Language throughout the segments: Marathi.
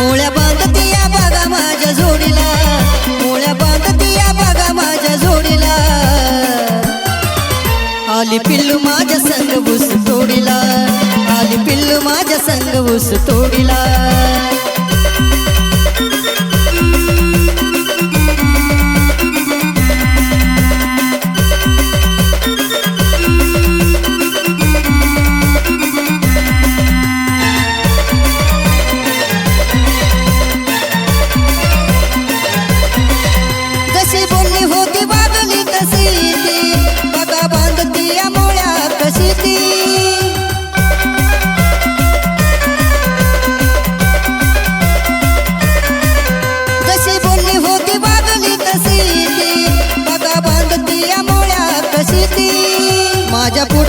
मुळ्या माझ्या मुळ्या माझ्या आली पिल्लू माझ्या संग बुस तोडीला. आली पिल्लू माझ्या संग बुस तोडीला.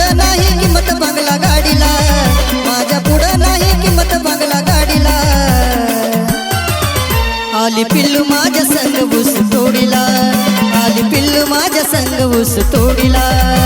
पुढं नाही किंमत बंगला गाडीला. माझ्या पुढं नाही किंमत बंगला गाडीला. आली पिल्लू माझ्या संग ऊस तोडीला. आली पिल्लू माझ्या संग ऊस तोडीला.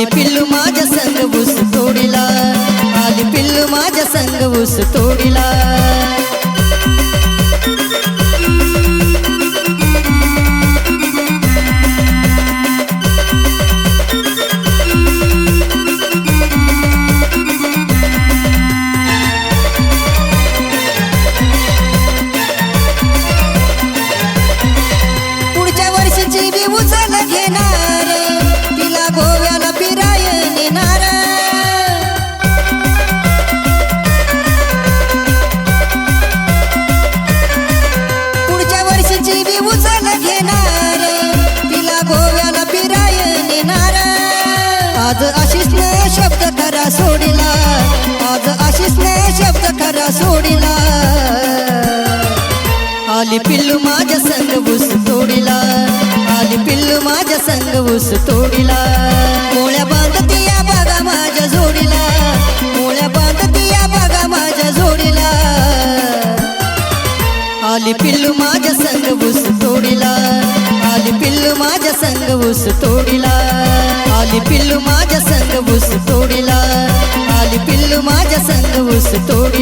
आली पिल्लू माझ्या संग ऊस तोडीला. आली पिल्लू माझ्या संग ऊस तोडीला. पुढच्या वर्षीची बी उचल घेणार. खरा सोडिला. आज आशिषने शब्द खरा सोडिला. आली पिल्लू माझ्या संग ऊस तोडिला. आली पिल्लू माझ्या संग ऊस तोडिला. मोळ्या बांधती या बागा माझ्या जोडीला. मोळ्या बांधती या बागा माझ्या जोडीला. आली पिल्लू माझ्या संग ऊस तोडिला. आली पिल्लू माझ्या संग ऊस तोडिला. आली पिल्लू माझ्या संग ऊस पिल्लू माझ्या संग ऊस तोडी